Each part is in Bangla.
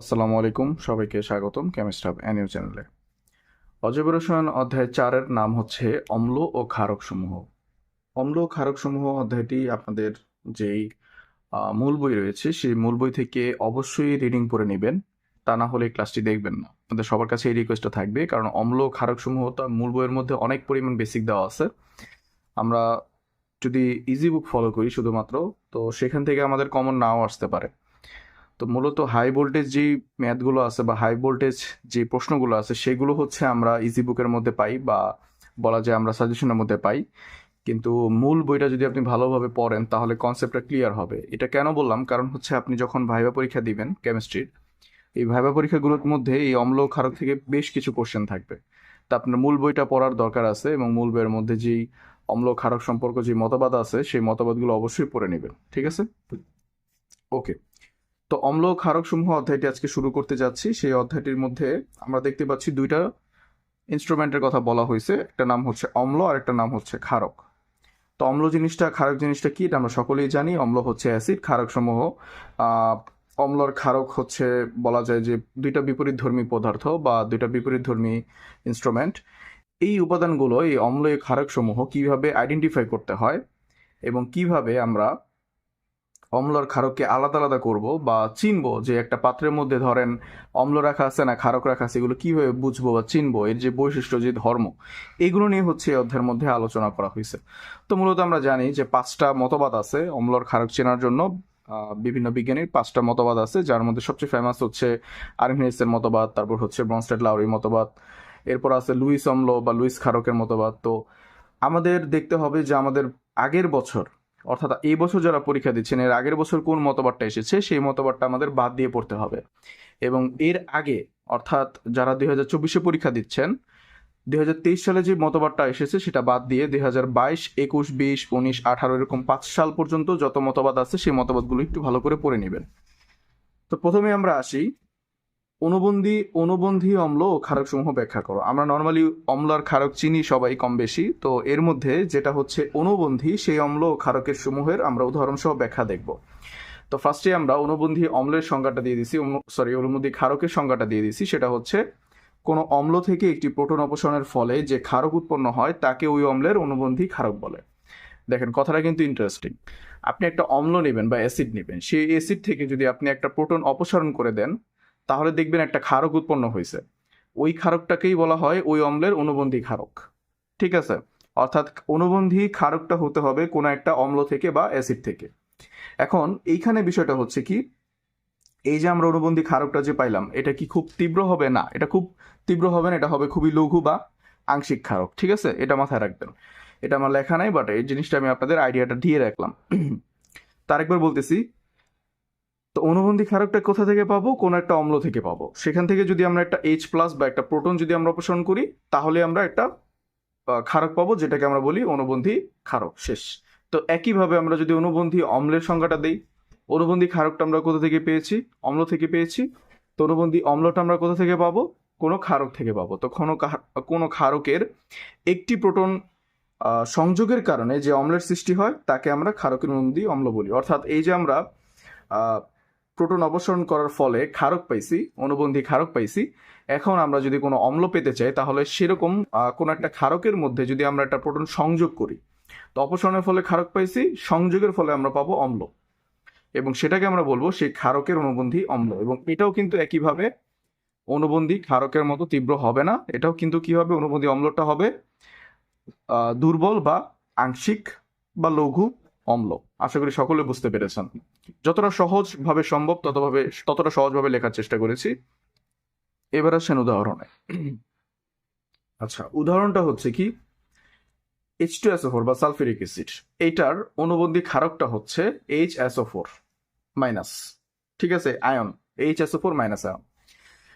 আসসালামু আলাইকুম, সবাইকে স্বাগতম কেমিস্ট্রাব অ্যানিউ চ্যানেলে অজৈব রসায়ন অধ্যায় চারের নাম হচ্ছে অম্ল ও ক্ষারক সমূহ। অম্ল ও ক্ষারক সমূহ অধ্যায়টি আপনাদের যেই মূল বই রয়েছে, সেই মূল বই থেকে অবশ্যই রিডিং পড়ে নেবেন। তা না হলে ক্লাসটি দেখবেন না। আপনাদের সবার কাছে এই রিকোয়েস্টটা থাকবে, কারণ অম্ল ও ক্ষারক সমূহ তো মূল বইয়ের মধ্যে অনেক পরিমাণ বেসিক দেওয়া আছে। আমরা যদি ইজি বুক ফলো করি শুধুমাত্র, তো সেখান থেকে আমাদের কমন নাও আসতে পারে। তো মূলত হাই ভোল্টেজ যে ম্যাথগুলো আছে বা হাই ভোল্টেজ যে প্রশ্নগুলো আছে সেগুলো হচ্ছে আমরা ইজি বুকের মধ্যে পাই বা বলা যায় আমরা সাজেশনের মধ্যে পাই। কিন্তু মূল বইটা যদি আপনি ভালোভাবে পড়েন তাহলে কনসেপ্টটা ক্লিয়ার হবে। এটা কেন বললাম? কারণ হচ্ছে আপনি যখন ভাইবা পরীক্ষা দিবেন কেমিস্ট্রির এই ভাইবা পরীক্ষাগুলোর মধ্যে এই অম্ল ক্ষারক থেকে বেশ কিছু কোশ্চেন থাকবে। তা আপনার মূল বইটা পড়ার দরকার আছে এবং মূল বইয়ের মধ্যে যেই অম্ল ক্ষারক সম্পর্ক যে মতবাদ আছে সেই মতবাদগুলো অবশ্যই পড়ে নেবেন। ঠিক আছে? ওকে তো অম্ল ও ক্ষারক সমূহ অধ্যায়টি আজকে শুরু করতে যাচ্ছি। সেই অধ্যায়টির মধ্যে আমরা দেখতে পাচ্ছি দুইটা ইনস্ট্রুমেন্টের কথা বলা হয়েছে। একটা নাম হচ্ছে অম্ল আর একটা নাম হচ্ছে ক্ষারক। তো অম্ল জিনিসটা, ক্ষারক জিনিসটা কি? এটা আমরা সকলেই জানি। অম্ল হচ্ছে অ্যাসিড ক্ষারক সমূহ অম্লর ক্ষারক হচ্ছে বলা যায় যে দুইটা বিপরীত ধর্মী পদার্থ বা দুইটা বিপরীত ধর্মী ইনস্ট্রুমেন্ট এই উপাদানগুলো, এই অম্ল ক্ষারক সমূহ কীভাবে আইডেন্টিফাই করতে হয় এবং কীভাবে আমরা অম্ল আর ক্ষারককে আলাদা আলাদা করব বা চিনবো যে একটা পাত্রের মধ্যে ধরেন অম্ল রাখা আছে না, ক্ষারক রাখা আছে, এগুলো কীভাবে বুঝব বা চিনবো? এর যে বৈশিষ্ট্য, যে ধর্ম, এগুলো নিয়ে হচ্ছে এই অধ্যায়ের মধ্যে আলোচনা করা হয়েছে। তো মূলত আমরা জানি যে পাঁচটা মতবাদ আছে অম্লর ক্ষারক চেনার জন্য। বিভিন্ন বিজ্ঞানীর পাঁচটা মতবাদ আছে, যার মধ্যে সবচেয়ে ফেমাস হচ্ছে আর্মিনিসের মতবাদ, তারপর হচ্ছে ব্রনস্টেড লাউরির মতবাদ, এরপর আছে লুইস অম্ল বা লুইস ক্ষারকের মতবাদ। তো আমাদের দেখতে হবে যে আমাদের আগের বছর অর্থাৎ এই বছর যারা পরীক্ষা দিচ্ছেন, এর আগের বছর কোন মতবাদটা এসেছে, সেই মতবাদটা আমাদের বাদ দিয়ে পড়তে হবে। এবং এর আগে, অর্থাৎ যারা দুই হাজার চব্বিশে পরীক্ষা দিচ্ছেন, দুই হাজার তেইশ সালে যে মতবাদটা এসেছে, সেটা বাদ দিয়ে দুই হাজার বাইশ, একুশ, বিশ, উনিশ, আঠারো, এরকম পাঁচ সাল পর্যন্ত যত মতবাদ আছে, সেই মতবাদগুলো একটু ভালো করে পড়ে নেবেন। তো প্রথমে আমরা আসি অনুবন্ধী অনুবন্ধী অম্ল ও ক্ষারক সমূহ ব্যাখ্যা করো। আমরা নর্মালি অম্ল আর ক্ষারক চিনি সবাই কম বেশি, তো এর মধ্যে যেটা হচ্ছে অনুবন্ধী, সেই অম্ল ও ক্ষারকের সমূহের আমরা উদাহরণ সহ ব্যাখ্যা দেখব। তো ফার্স্টে আমরা অনুবন্ধী অম্লের সংজ্ঞাটা দিয়ে দিছি সরি অনুবন্ধী ক্ষারকের সংজ্ঞাটা দিয়ে দিছি, সেটা হচ্ছে কোনো অম্ল থেকে একটি প্রোটন অপসারণের ফলে যে ক্ষারক উৎপন্ন হয়, তাকে ওই অম্লের অনুবন্ধী ক্ষারক বলে। দেখেন, কথাটা কিন্তু ইন্টারেস্টিং আপনি একটা অম্ল নেবেন বা অ্যাসিড নেবেন, সেই অ্যাসিড থেকে যদি আপনি একটা প্রোটন অপসারণ করে দেন তাহলে দেখবেন একটা ক্ষারক উৎপন্ন হয়েছে। ওই ক্ষারকটাকেই বলা হয় ওই অম্লের অনুবন্ধী ক্ষারক। ঠিক আছে? অর্থাৎ অনুবন্ধী ক্ষারকটা হতে হবে কোনো একটা অম্ল থেকে বা অ্যাসিড থেকে। এখন এইখানে বিষয়টা হচ্ছে কি? এই যে আমরা অনুবন্ধী ক্ষারকটা যে পাইলাম, এটা কি খুব তীব্র হবে? না, এটা খুব তীব্র হবে না, এটা হবে খুবই লঘু বা আংশিক ক্ষারক। ঠিক আছে? এটা মাথায় রাখবেন। এটা আমার লেখা নাই বাট এই জিনিসটা আমি আপনাদের আইডিয়াটা দিয়ে রাখলাম। তার একবার বলতেছি তো অনুবন্ধী ক্ষারকটা কোথা থেকে পাবো? কোন একটা অম্ল থেকে পাবো। সেখান থেকে যদি আমরা একটা এইচ প্লাস বা একটা প্রোটন যদি আমরা অপসারণ করি, তাহলে আমরা একটা ক্ষারক পাবো, যেটাকে আমরা বলি অনুবন্ধী ক্ষারক। শেষ। তো একইভাবে আমরা যদি অনুবন্ধী অম্লের সংজ্ঞাটা দিই, অনুবন্ধী ক্ষারকটা আমরা কোথা থেকে পেয়েছি? অম্ল থেকে পেয়েছি। তো অনুবন্ধী অম্লটা আমরা কোথা থেকে পাবো? কোনো ক্ষারক থেকে পাবো। তো কোনো কোনো ক্ষারকের একটি প্রোটন সংযোগের কারণে যে অম্লের সৃষ্টি হয়, তাকে আমরা ক্ষারকের অনুবন্ধী অম্ল বলি। অর্থাৎ এই যে আমরা প্রোটন অপসারণ করার ফলে ক্ষারক পাইছি, অনুবন্ধী ক্ষারক পাইছি। এখন আমরা যদি কোনো অম্ল পেতে চাই, তাহলে সেরকম কোনো একটা ক্ষারকের মধ্যে যদি আমরা একটা প্রোটন সংযোগ করি, তো অপসারণের ফলে ক্ষারক পাইছি, সংযোগের ফলে আমরা পাবো অম্ল। এবং সেটাকে আমরা বলব সেই ক্ষারকের অনুবন্ধী অম্ল। এবং এটাও কিন্তু একইভাবে, অনুবন্ধী ক্ষারকের মতো তীব্র হবে না। এটাও কিন্তু কি হবে? অনুবন্ধী অম্লটা হবে দুর্বল বা আংশিক বা লঘু অম্ল। আশা করি সকলে বুঝতে পেরেছেন। যতটা সহজভাবে সম্ভব, ততভাবে, ততটা সহজভাবে লেখার চেষ্টা করেছি। এবার আসেন উদাহরণে। আচ্ছা উদাহরণটা হচ্ছে কি? এইচ টু এসও ফোর বা সালফিউরিক অ্যাসিড। এইটার অনুবন্ধী ক্ষারকটা হচ্ছে এইচ এসও ফোর মাইনাস ঠিক আছে? Ion. H SO four minus ion.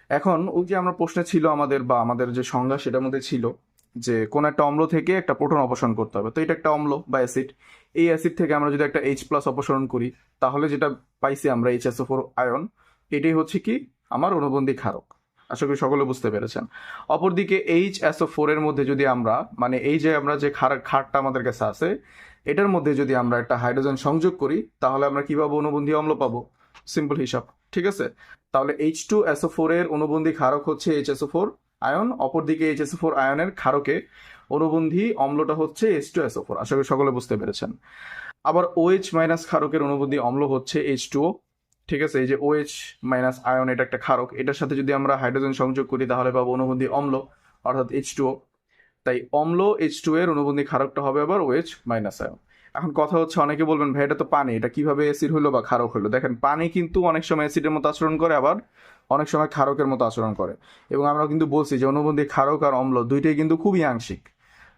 এখন ওই যে আমরা প্রশ্নে ছিল আমাদের বা আমাদের যে সংজ্ঞা সেটার মধ্যে ছিল যে কোন একটা অম্ল থেকে একটা প্রোটন অপসারণ করতে হবে। তো এটা একটা অম্ল বা অ্যাসিড এই অ্যাসিড থেকে আমরা যদি একটা এইচ প্লাস অপসারণ করি, তাহলে যেটা পাইছি আমরা এইচ এসও ফোর আয়ন এটাই হচ্ছে কি আমার অনুবন্ধী ক্ষারক। আশা করি সকলে বুঝতে পেরেছেন। অপরদিকে এইচ এসও ফোর এর মধ্যে যদি আমরা মানে এই যে আমরা যে খার খারটা আমাদের কাছে আছে, এটার মধ্যে যদি আমরা একটা হাইড্রোজেন সংযোগ করি, তাহলে আমরা কি পাবো? অনুবন্ধী অম্ল পাবো। সিম্পল হিসাব। ঠিক আছে? তাহলে এইচ টু এসও ফোর এর অনুবন্ধী ক্ষারক হচ্ছে এইচ এসও ফোর আয়ন, অপরদিকে এইচ এসও ফোর আয়নের ক্ষারকে অনুবন্ধী অম্লটা হচ্ছে H two S O four আশা করি সকলে বুঝতে পেরেছেন। আবার ওএইচ মাইনাস ক্ষারকের অনুবন্ধী অম্ল হচ্ছে এইচ টু ঠিক আছে, এই যে ওএইচ মাইনাস আয়ন, এটা একটা ক্ষারক। এটার সাথে যদি আমরা হাইড্রোজেন সংযোগ করি, তাহলে পাবো অনুবন্ধী অম্ল, অর্থাৎ এইচ টু তাই অম্ল এইচ টু এর অনুবন্ধী ক্ষারকটা হবে আবার ওএইচ মাইনাস আয়ন। এখন কথা হচ্ছে, অনেকে বলবেন, ভাই, এটা তো পানি, এটা কীভাবে অ্যাসিড হলো বা ক্ষারক হলো? দেখেন, পানি কিন্তু অনেক সময় অ্যাসিডের মতো আচরণ করে, আবার অনেক সময় ক্ষারকের মতো আচরণ করে। এবং আমরা কিন্তু বলছি যে অনুবন্ধী ক্ষারক আর অম্ল দুইটাই কিন্তু খুবই আংশিক।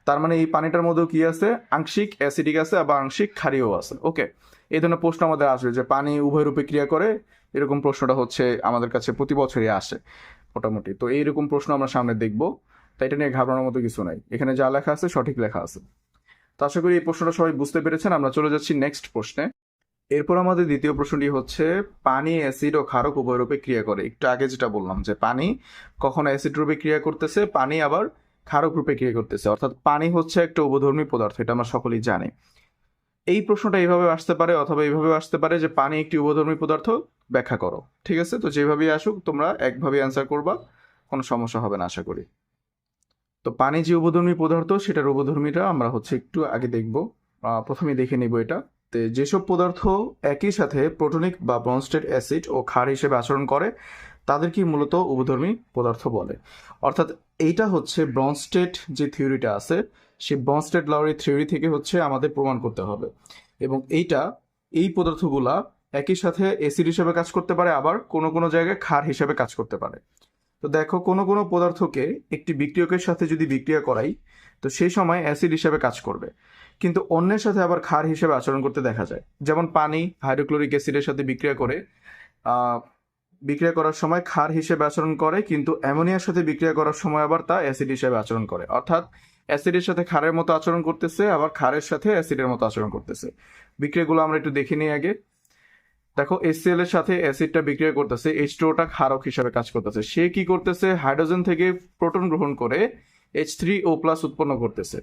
তার মানে এই পানিটার মধ্যেও কি আছে? আংশিক অ্যাসিডিক আছে, আবার আংশিক ক্ষারীয় আছে। ওকে, এই ধরনের প্রশ্ন আমাদের আসবে যে পানি উভয় রূপে ক্রিয়া করে? এরকম প্রশ্নটা হচ্ছে আমাদের কাছে প্রতি বছরই আসে, মোটামুটি। তো এইরকম প্রশ্ন আমরা সামনে দেখব। তাই এটা নিয়ে ঘাবড়ানোর মতো কিছু নাই। এখানে যা লেখা আছে, সঠিক লেখা আছে। আশা করি এই প্রশ্নটা সবাই বুঝতে পেরেছেন, আমরা চলে যাচ্ছি নেক্সট প্রশ্নে। এরপর আমাদের দ্বিতীয় প্রশ্নটি হচ্ছে, পানি অ্যাসিড ও ক্ষারক উভয় রূপে ক্রিয়া করে। একটু আগে যেটা বললাম যে পানি কখনো অ্যাসিড রূপে ক্রিয়া করতেছে, পানি আবার ক্ষারক রূপে ক্রিয়া করতেছে। অর্থাৎ পানি হচ্ছে একটা উপধর্মী পদার্থ, এটা আমরা সকলেই জানি। এই প্রশ্নটা এইভাবে আসতে পারে অথবা এইভাবে আসতে পারে যে পানি একটি উপধর্মী পদার্থ, ব্যাখ্যা করো। ঠিক আছে? তো যেভাবেই আসুক, তোমরা একভাবে অ্যান্সার করবা, কোনো সমস্যা হবে না, আশা করি। তো পানি যে উভধর্মী পদার্থ, সেটার উভধর্মীটা আমরা হচ্ছে একটু আগে দেখব। প্রথমে দেখে নিব এটা। তো যেসব পদার্থ একই সাথে প্রোটনিক বা ব্রনস্টেড অ্যাসিড ও ক্ষার হিসেবে আচরণ করে তাদেরকে মূলত উভধর্মী পদার্থ বলে? অর্থাৎ এইটা হচ্ছে ব্রনস্টেড যে থিওরিটা আছে, সেই ব্রনস্টেড লাউরি থিওরি থেকে হচ্ছে আমাদের প্রমাণ করতে হবে। এবং এইটা, এই পদার্থগুলা একই সাথে অ্যাসিড হিসেবে কাজ করতে পারে, আবার কোনো কোনো জায়গায় ক্ষার হিসেবে কাজ করতে পারে। তো দেখো, কোনো কোনো পদার্থকে একটি বিক্রিয়কের সাথে যদি বিক্রিয়া করাই, তো সেই সময় অ্যাসিড হিসেবে কাজ করবে। কিন্তু অন্যের সাথে আবার ক্ষার হিসেবে আচরণ করতে দেখা যায়। যেমন পানি হাইড্রোক্লোরিক অ্যাসিডের সাথে বিক্রিয়া করে বিক্রিয়া করার সময় ক্ষার হিসেবে আচরণ করে, কিন্তু অ্যামোনিয়ার সাথে বিক্রিয়া করার সময় আবার তা অ্যাসিড হিসেবে আচরণ করে। অর্থাৎ অ্যাসিডের সাথে ক্ষারের মতো আচরণ করতেছে, আবার ক্ষারের সাথে অ্যাসিডের মতো আচরণ করতেছে। বিক্রিয়াগুলো আমরা একটু দেখে নিই আগে। দেখো HCl এর সাথে অ্যাসিডটা বিক্রিয়া করতেছে এইচ টুটা ক্ষারক হিসাবে কাজ করতেছে। সে কি করতেছে? হাইড্রোজেন থেকে প্রোটন গ্রহণ করে এইচ থ্রি ও প্লাস উৎপন্ন করতেছে।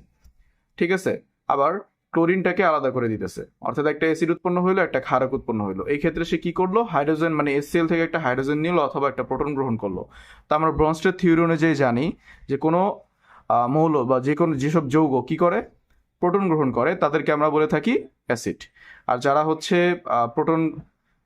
ঠিক আছে? আবার ক্লোরিনটাকে আলাদা করে দিতেছে। অর্থাৎ একটা অ্যাসিড উৎপন্ন হইল, একটা ক্ষারক উৎপন্ন হইল। এই ক্ষেত্রে সে কি করল? হাইড্রোজেন মানে HCl থেকে একটা হাইড্রোজেন নিল অথবা একটা প্রোটন গ্রহণ করল। তা আমরা ব্রনস্টের থিওরি অনুযায়ী জানি যে কোনো মৌল বা যে কোনো, যেসব যৌগ কি করে? প্রোটন গ্রহণ করে, তাদেরকে আমরা বলে থাকি অ্যাসিড আর যারা হচ্ছে প্রোটন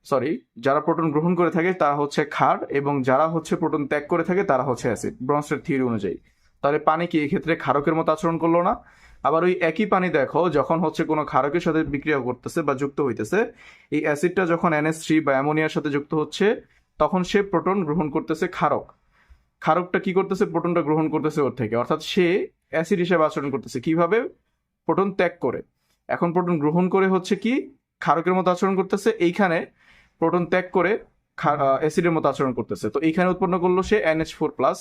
সরি, যারা প্রোটন গ্রহণ করে থাকে তারা হচ্ছে ক্ষার এবং যারা হচ্ছে প্রোটন ত্যাগ করে থাকে তারা হচ্ছে অ্যাসিড ব্রনস্টের থিওরি অনুযায়ী। তাহলে পানি কি এক্ষেত্রে ক্ষারকের মতো আচরণ করল না? আবার ওই একই পানি দেখো, যখন হচ্ছে কোনো ক্ষারকের সাথে বিক্রিয়া করতেছে বা যুক্ত হইতেছে, এই অ্যাসিডটা যখন এনএস থ্রি বা অ্যামোনিয়ার সাথে যুক্ত হচ্ছে, তখন সে প্রোটন গ্রহণ করতেছে ক্ষারক। ক্ষারকটা কি করতেছে? প্রোটনটা গ্রহণ করতেছে ওর থেকে। অর্থাৎ সে অ্যাসিড হিসেবে আচরণ করতেছে। কীভাবে? প্রোটন ত্যাগ করে। এখন প্রোটন গ্রহণ করে হচ্ছে কি? ক্ষারকের মতো আচরণ করতেছে। এইখানে প্রোটন ত্যাগ করে অ্যাসিডের মতো আচরণ করতেছে। তো এইখানে উৎপন্ন করল সে NH four plus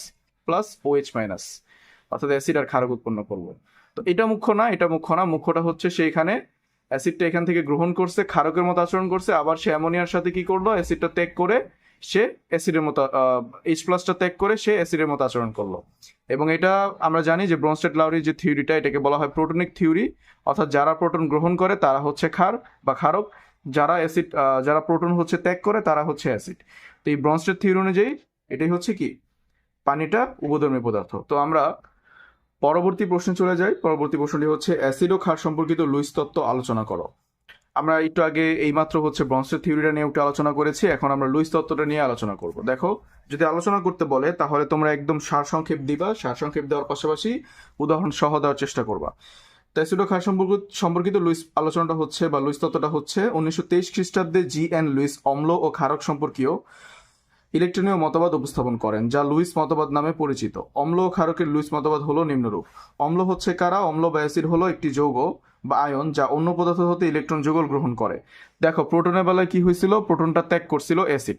plus OH minus অর্থাৎ অ্যাসিড আর ক্ষারক উৎপন্ন করল। তো এটা মুখ্য না, এটা মুখ্য না। মুখ্যটা হচ্ছে সে এখানে অ্যাসিডটা এখান থেকে গ্রহণ করছে, ক্ষারকের মতো আচরণ করছে। আবার সে অ্যামোনিয়ার সাথে কি করল? অ্যাসিডটা ত্যাগ করে সে অ্যাসিডের মতো এইচ প্লাসটা ত্যাগ করে সে অ্যাসিডের মতো আচরণ করল। এবং এটা আমরা জানি যে ব্রনস্টেড লাউরির যে থিওরিটা এটাকে বলা হয় প্রোটনিক থিওরি অর্থাৎ যারা প্রোটন গ্রহণ করে, তারা হচ্ছে ক্ষার বা ক্ষারক। যারা অ্যাসিড যারা প্রোটন হচ্ছে ত্যাগ করে, তারা হচ্ছে অ্যাসিড তো এই ব্রনস্টেড থিওরি অনুযায়ী এটাই হচ্ছে কি? পানিটা উভধর্মী পদার্থ। তো আমরা পরবর্তী প্রশ্নে চলে যাই। পরবর্তী প্রশ্নটি হচ্ছে অ্যাসিড ও ক্ষার সম্পর্কিত লুইস তত্ত্ব আলোচনা করো। আমরা একটু আগে এইমাত্র হচ্ছে ব্রনস্টেড থিওরিটা নিয়ে একটু আলোচনা করেছি, এখন আমরা লুইস তত্ত্বটা নিয়ে আলোচনা করব। দেখো, যদি আলোচনা করতে বলে, তাহলে তোমরা একদম সারসংক্ষেপ দিবা, সারসংক্ষেপ দেওয়ার পাশাপাশি উদাহরণ সহ দেওয়ার চেষ্টা করবা। অ্যাসিড ও ক্ষার সম্পর্ক- সম্পর্কিত লুইস আলোচনাটা হচ্ছে বা লুইস তত্ত্বটা হচ্ছে উনিশশো তেইশ খ্রিস্টাব্দে জি এন লুইস অম্ল ও ক্ষারক সম্পর্কীয় ইলেকট্রনীয় মতবাদ উপস্থাপন করেন, যা লুইস মতবাদ নামে পরিচিত। অম্ল ও ক্ষারকের লুইস মতবাদ হলো নিম্নরূপ। অম্ল হচ্ছে কারা? অম্ল বা অ্যাসিড হলো একটি যৌগ বা আয়ন যা অন্য পদার্থ হতে ইলেকট্রন যুগল গ্রহণ করে। দেখো, প্রোটনের বেলায় কি হয়েছিল? প্রোটনটা ত্যাগ করছিল অ্যাসিড।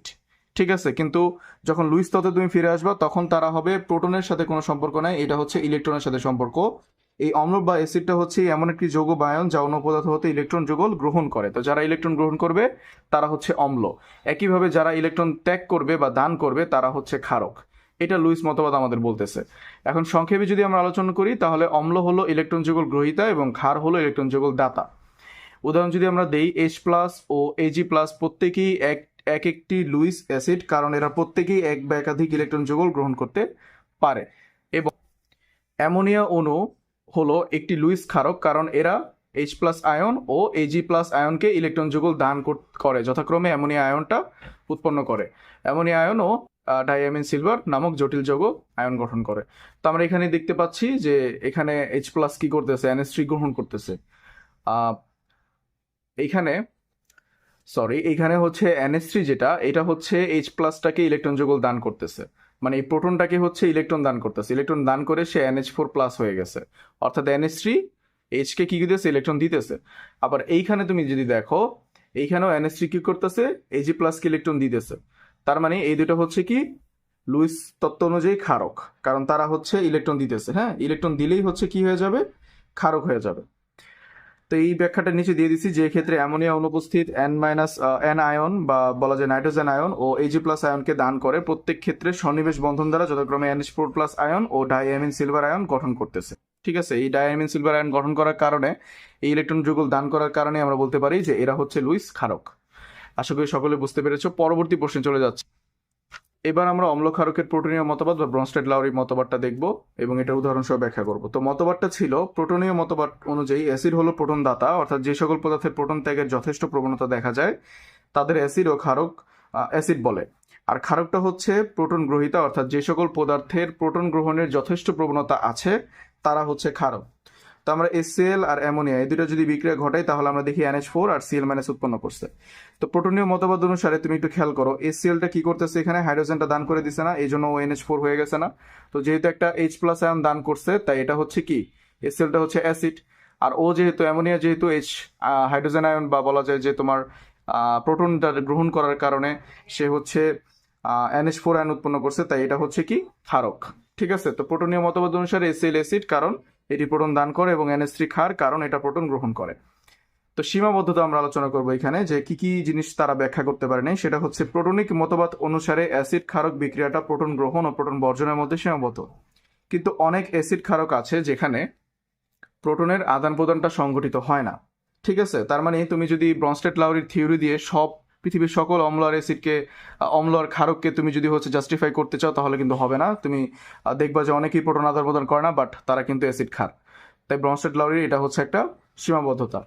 ঠিক আছে, কিন্তু যখন লুইস তত্ত্বে তুমি ফিরে আসবা, তখন তারা হবে প্রোটনের সাথে কোনো সম্পর্ক নাই, এটা হচ্ছে ইলেকট্রনের সাথে সম্পর্ক এই অম্ল বা অ্যাসিডটা হচ্ছে এমন একটি যৌগ বা আয়ন যা অন্য পদার্থ হতে ইলেকট্রন যুগল গ্রহণ করে। তো যারা ইলেকট্রন গ্রহণ করবে, তারা হচ্ছে অম্ল। একইভাবে যারা ইলেকট্রন ত্যাগ করবে বা দান করবে, তারা হচ্ছে ক্ষারক। এটা লুইস মতবাদ আমাদের বলতেছে। এখন সংক্ষেপে যদি আমরা আলোচনা করি, তাহলে অম্ল হলো ইলেকট্রন যুগল গ্রহীতা এবং ক্ষার হলো ইলেকট্রন যুগল দাতা। উদাহরণ যদি আমরা দেই এইচ প্লাস ও এজি প্লাস প্রত্যেকেই এক এক একটি লুইস অ্যাসিড, কারণ এরা প্রত্যেকেই এক বা একাধিক ইলেকট্রন যুগল গ্রহণ করতে পারে। এবং অ্যামোনিয়া অণু হলো একটি লুইস ক্ষারক কারণ এরা এইচ প্লাস আয়ন ও এজি প্লাস আয়নকে ইলেকট্রন যুগল দান করে যথাক্রমে অ্যামোনিয়া আয়নটা উৎপন্ন করে। অ্যামোনিয়া আয়ন ও ডাইয়ামিন সিলভার নামক জটিল যৌগ আয়ন গঠন করে। তো আমরা এখানে দেখতে পাচ্ছি যে এখানে এইচ প্লাস কি করতেছে? এনএস থ্রি গ্রহণ করতেছে। এইখানে সরি এইখানে হচ্ছে এনএস থ্রি যেটা, এটা হচ্ছে এইচ প্লাসটাকে ইলেকট্রন যুগল দান করতেছে। মানে এই প্রোটনটাকে হচ্ছে? ইলেকট্রন দান করতেছে। ইলেকট্রন দান করে সে এনএইচ ফোর প্লাস হয়ে গেছে। অর্থাৎ এনএস থ্রি এইচকে কি দিতেছে? ইলেকট্রন দিতেছে। আবার এইখানে তুমি যদি দেখো, এইখানেও এনএস থ্রি কি করতেছে? এজি প্লাসকে ইলেকট্রন দিতেছে? তার মানে এই দুটো হচ্ছে কি? লুইস তত্ত্ব অনুযায়ী ক্ষারক। কারণ তারা হচ্ছে ইলেকট্রন দিতেছে হ্যাঁ? ইলেকট্রন দিলেই হচ্ছে কি হয়ে যাবে? ক্ষারক হয়ে যাবে। তো এই ব্যাখ্যাটা নিচে দিয়ে দিচ্ছি যে ক্ষেত্রে অ্যামোনিয়া অনুপস্থিত এন মাইনাস এন আয়ন বা বলা যায় নাইট্রোজেন আয়ন ও এজি প্লাস আয়নকে দান করে প্রত্যেক ক্ষেত্রে সন্নিবেশ বন্ধন দ্বারা যথাক্রমে এনএস ফোর প্লাস আয়ন ও ডাইঅ্যামিন সিলভার আয়ন গঠন করতেছে। ঠিক আছে? এই ডাইঅ্যামিন সিলভার আয়ন গঠন করার কারণে, এই ইলেকট্রন যুগল দান করার কারণে আমরা বলতে পারি যে এরা হচ্ছে লুইস ক্ষারক আশা করি সকলে বুঝতে পেরেছ। পরবর্তী প্রশ্নে চলে যাচ্ছে। এবার আমরা অম্ল ক্ষারকের প্রোটনীয় মতবাদ বা ব্রনস্টেড লাউরি মতবাদটা দেখব এবং এটা উদাহরণ সহ ব্যাখ্যা করব। তো মতবাদটা ছিল প্রোটনীয় মতবাদ অনুযায়ী অ্যাসিড হলো প্রোটন দাতা, অর্থাৎ যে সকল পদার্থের প্রোটন ত্যাগের যথেষ্ট প্রবণতা দেখা যায়, তাদের অ্যাসিড ও ক্ষারক অ্যাসিড বলে। আর ক্ষারকটা হচ্ছে প্রোটন গ্রহিতা, অর্থাৎ যে সকল পদার্থের প্রোটন গ্রহণের যথেষ্ট প্রবণতা আছে, তারা হচ্ছে ক্ষারক। তো আমরা এসিএল আর অ্যামোনিয়া, এই দুটো যদি বিক্রিয়া ঘটাই, তাহলে আমরা দেখি এনএইচ ফোর আর সিএল মাইনাস উৎপন্ন করছে। তো প্রোটনীয় মতবাদ অনুসারে তুমি একটু খেয়াল করো এসিএলটা কি করতেছে এখানে? হাইড্রোজেনটা দান করে দিছে না এই জন্য ও এনএইচ ফোর হয়ে গেছে না। তো যেহেতু একটা এইচ প্লাস আয়ন দান করছে, তাই এটা হচ্ছে কি? এসিএলটা হচ্ছে অ্যাসিড আর ও যেহেতু, অ্যামোনিয়া যেহেতু এইচ হাইড্রোজেন আয়ন বা বলা যায় যে তোমার প্রোটনটা গ্রহণ করার কারণে সে হচ্ছে এনএইচ ফোর আয়ন উৎপন্ন করছে, তাই এটা হচ্ছে কি? ক্ষারক। ঠিক আছে? তো প্রোটনীয় মতবাদ অনুসারে এসিএল অ্যাসিড কারণ এটি প্রোটন দান করে এবং এনএস থ্রি ক্ষার কারণ এটা প্রোটন গ্রহণ করে। তো সীমাবদ্ধতা আমরা আলোচনা করব এখানে যে কি কি জিনিস তারা ব্যাখ্যা করতে পারে নাই। সেটা হচ্ছে প্রোটনিক মতবাদ অনুসারে অ্যাসিড ক্ষারক বিক্রিয়াটা প্রোটন গ্রহণ ও প্রোটন বর্জনের মধ্যে সীমাবদ্ধ। কিন্তু অনেক অ্যাসিড ক্ষারক আছে যেখানে প্রোটনের আদান প্রদানটা সংঘটিত হয় না। ঠিক আছে? তার মানে তুমি যদি ব্রনস্টেড লাউরির থিওরি দিয়ে সব পৃথিবীর সকল অম্ল আর অ্যাসিডকে অম্ল ক্ষারককে তুমি যদি হচ্ছে জাস্টিফাই করতে চাও, তাহলে কিন্তু হবে না। তুমি দেখবা যে অনেকেই প্রোটন আদান প্রদান করে না বাট তারা কিন্তু অ্যাসিড ক্ষার তাই ব্রনস্টেড লাউরির এটা হচ্ছে একটা সীমাবদ্ধতা।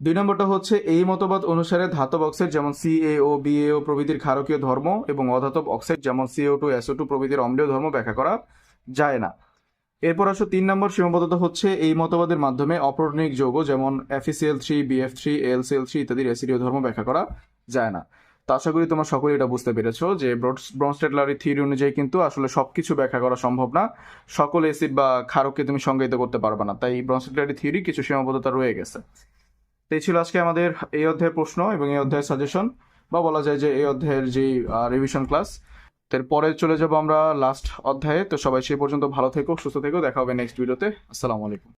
দুই নম্বরটা হচ্ছে, এই মতবাদ অনুসারে ধাতব অক্সাইড যেমন সি এ ও সিএও বিএও প্রভৃতির ক্ষারকীয় ধর্ম এবং অধাতব অক্সাইড যেমন C O two S O two প্রভৃতির অম্লীয় ধর্ম ব্যাখ্যা করা যায় না। এরপর আসো তিন নম্বর সীমাবদ্ধতা হচ্ছে এই মতবাদের মাধ্যমে অপ্রোটনিক যৌগ, যেমন FeCl three BF three LCL three ইত্যাদি অ্যাসিডীয় ধর্ম ব্যাখ্যা করা যায় না। তো আশা করি তোমরা সকলেই এটা বুঝতে পেরেছ যে ব্রনস্টেড লারি থিওরি অনুযায়ী কিন্তু আসলে সব কিছু ব্যাখ্যা করা সম্ভব না। সকল এসিড বা ক্ষারককে তুমি সংজ্ঞায়িত করতে পারবে না, তাই ব্রনস্টেড লারি থিওরি কিছু সীমাবদ্ধতা রয়ে গেছে। তো এই ছিল আজকে আমাদের এই অধ্যায়ের প্রশ্ন এবং এই অধ্যায়ের সাজেশন বা বলা যায় যে এই অধ্যায়ের যে রিভিশন ক্লাস এরপরে চলে যাব আমরা লাস্ট অধ্যায়ে। তো সবাই সেই পর্যন্ত ভালো থেকো, সুস্থ থেকো। দেখা হবে নেক্সট ভিডিওতে আসসালামু আলাইকুম।